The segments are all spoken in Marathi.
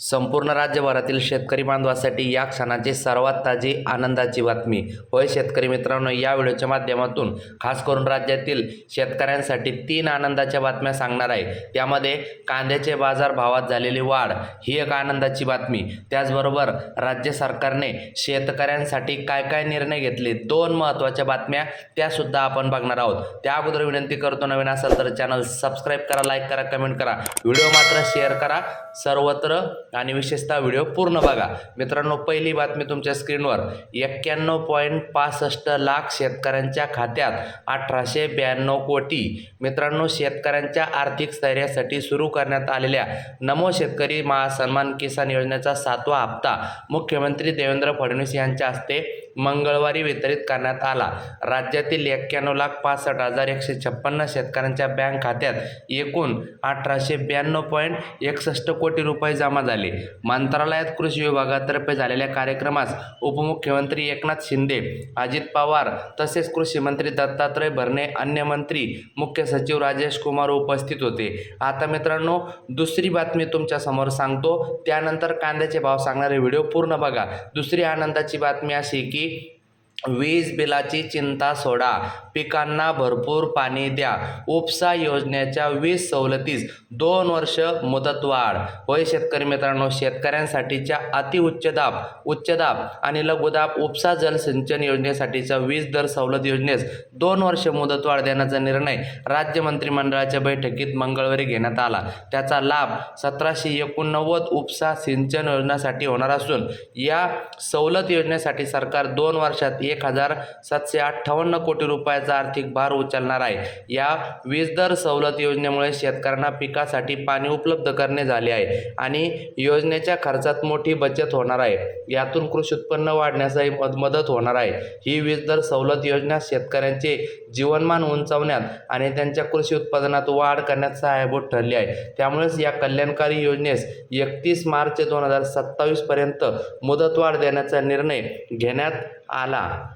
संपूर्ण राज्यभरातील शेतकरी बांधवासाठी या क्षणाची सर्वात ताजी आनंदाची बातमी. होय शेतकरी मित्रांनो या व्हिडिओच्या माध्यमातून खास करून राज्यातील शेतकऱ्यांसाठी तीन आनंदाच्या बातम्या सांगणार आहे. त्यामध्ये कांद्याचे बाजार भावात झालेली वाढ ही एक आनंदाची बातमी. त्याचबरोबर राज्य सरकारने शेतकऱ्यांसाठी काय काय निर्णय घेतले दोन महत्त्वाच्या बातम्या त्यासुद्धा आपण बघणार आहोत. त्या अगोदर विनंती करतो नवीन असाल तर चॅनल सबस्क्राईब करा लाईक करा कमेंट करा. व्हिडिओ मात्र शेअर करा सर्वत्र आणि विशेषतः व्हिडिओ पूर्ण बघा. मित्रांनो पहिली बातमी तुमच्या स्क्रीनवर. एक्क्याण्णव पॉईंट पासष्ट लाख शेतकऱ्यांच्या खात्यात अठराशे ब्याण्णव कोटी. मित्रांनो शेतकऱ्यांच्या आर्थिक स्थैर्यासाठी सुरू करण्यात आलेल्या नमो शेतकरी महासन्मान किसान योजनेचा सातवा हप्ता मुख्यमंत्री देवेंद्र फडणवीस यांच्या हस्ते मंगळवारी वितरित करण्यात आला. राज्यातील एक्क्याण्णव लाख पासष्ट हजार एकशे छप्पन्न शेतकऱ्यांच्या बँक खात्यात एकूण अठराशे ब्याण्णव पॉईंट एकसष्ट कोटी रुपये जमा झाले. मंत्रालयात कृषी विभागातर्फे झालेल्या कार्यक्रमास उपमुख्यमंत्री एकनाथ शिंदे अजित पवार तसेच कृषी मंत्री दत्तात्रय भरणे अन्य मंत्री मुख्य सचिव राजेश कुमार उपस्थित होते. आता मित्रांनो दुसरी बातमी तुमच्यासमोर सांगतो. त्यानंतर कांद्याचे भाव सांगणारे व्हिडिओ पूर्ण बघा. दुसरी आनंदाची बातमी अशी की day. वीज बिलाची चिंता सोडा. पिकांना भरपूर पाणी द्या. उपसा योजनेच्या वीज सवलतीस दोन वर्ष मुदतवाढ. होय शेतकरी मित्रांनो शेतकऱ्यांसाठीच्या अतिउच्च दाब उच्च दाब आणि लघुदाब उपसा जलसिंचन योजनेसाठीच्या वीज दर सवलत योजनेस दोन वर्ष मुदतवाढ देण्याचा निर्णय राज्य मंत्रिमंडळाच्या बैठकीत मंगळवारी घेण्यात आला. त्याचा लाभ सतराशे एकोणनव्वद उपसा सिंचन योजनासाठी होणार असून या सवलत योजनेसाठी सरकार दोन वर्षात एक हजार सातशे अठ्ठावन्न कोटी रुपयाचा आर्थिक भार उचलणार आहे. या वीज दर सवलत योजनेमुळे शेतकऱ्यांना पिकासाठी पाणी उपलब्ध करणे झाले आहे आणि योजनेच्या खर्चात मोठी बचत होणार आहे. यातून कृषी उत्पन्न वाढण्यासही मद मदत होणार आहे. ही वीज दर सवलत योजना शेतकऱ्यांचे जीवनमान उंचावण्यात आणि त्यांच्या कृषी उत्पादनात वाढ करण्यात सहाय्यभूत ठरली आहे. त्यामुळेच या कल्याणकारी योजनेस एकतीस मार्च दोन हजार सत्तावीसपर्यंत मुदतवाढ देण्याचा निर्णय घेण्यात आला.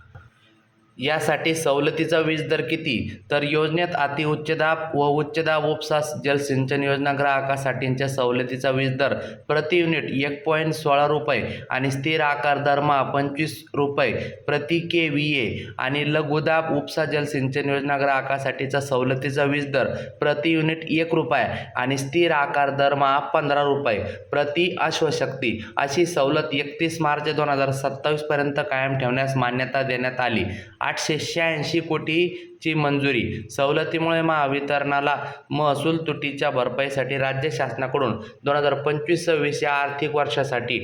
यासाठी सवलतीचा वीज दर किती? तर योजनेत अति दाब व उच्च दाब उपसा जलसिंचन योजना ग्राहकासाठींच्या सवलतीचा वीज दर प्रति युनिट एक पॉईंट सोळा रुपये आणि स्थिर आकार दरमहा पंचवीस रुपये प्रति के व्ही ए आणि लघुदाब उपसा जलसिंचन योजना ग्राहकासाठीचा सवलतीचा वीज दर प्रति युनिट एक रुपये आणि स्थिर आकार दरमहा पंधरा रुपये प्रति अश्वशक्ती. अशी सवलत एकतीस मार्च दोन हजार सत्तावीसपर्यंत कायम ठेवण्यास मान्यता देण्यात आली. आठशे शहाऐंशी कोटीची मंजुरी. सवलतीमुळे महावितरणाला महसूल तुटीच्या भरपाईसाठी राज्य शासनाकडून दोन हजार पंचवीस सव्वीस या आर्थिक वर्षासाठी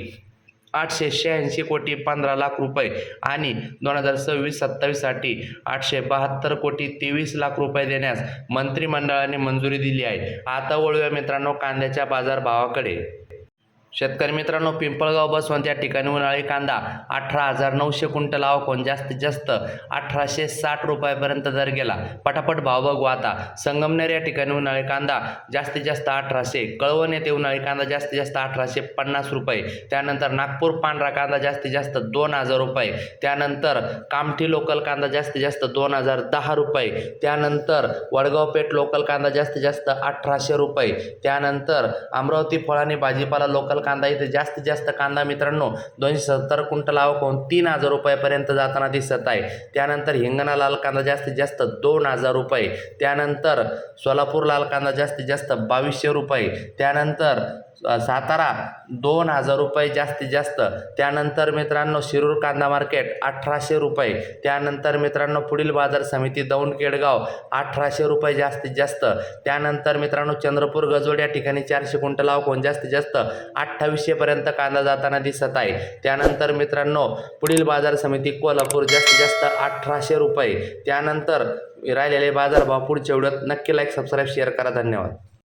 आठशे शहाऐंशी कोटी पंधरा लाख रुपये आणि दोन हजार सव्वीस सत्तावीससाठी आठशे बहात्तर कोटी तेवीस लाख रुपये देण्यास मंत्रिमंडळाने मंजुरी दिली आहे. आता वळूया मित्रांनो कांद्याच्या बाजारभावाकडे. शेतकरी मित्रांनो पिंपळगाव बसवंत या ठिकाणी उन्हाळी कांदा अठरा हजार नऊशे क्विंटल आवकून जास्तीत जास्त अठराशे साठ रुपयापर्यंत दर गेला. पटापट भाव बघू आता. संगमनेर या ठिकाणी उन्हाळी कांदा जास्तीत जास्त अठराशे. कळवण येथे उन्हाळी कांदा जास्तीत जास्त अठराशे पन्नास रुपये. त्यानंतर नागपूर पांढरा कांदा जास्तीत जास्त दोन हजार रुपये. त्यानंतर कामठी लोकल कांदा जास्तीत जास्त दोन हजार दहा रुपये. त्यानंतर वडगाव पेठ लोकल कांदा जास्तीत जास्त अठराशे रुपये. त्यानंतर अमरावती फळाने भाजीपाला लोकल कांदा इथे जास्तीत जास्त कांदा मित्रांनो दोनशे सत्तर क्विंटल आवक होऊन तीन हजार रुपयापर्यंत जाताना दिसत आहे. त्यानंतर हिंगणा लाल कांदा जास्तीत जास्त दोन हजार रुपये. त्यानंतर सोलापूर लाल कांदा जास्तीत जास्त बावीसशे रुपये. त्यानंतर सातारा दोन हजार रुपये जास्तीत जास्त. त्यानंतर मित्रांनो शिरूर कांदा मार्केट अठराशे रुपये. त्यानंतर मित्रांनो पुढील बाजार समिती दौंड केडगाव अठराशे रुपये जास्तीत जास्त. त्यानंतर मित्रांनो चंद्रपूर गजोड या ठिकाणी चारशे क्विंटल आवकून जास्तीत जास्त. अठ्ठावीसशेपर्यंत कांदा जाताना दिसत आहे. त्यानंतर मित्रांनो पुढील बाजार समिती कोल्हापूर जास्तीत जास्त अठराशे रुपये. त्यानंतर राहिलेले बाजारभाव पुढच्या व्हिडिओत नक्की लाईक सबस्क्राईब शेअर करा. धन्यवाद.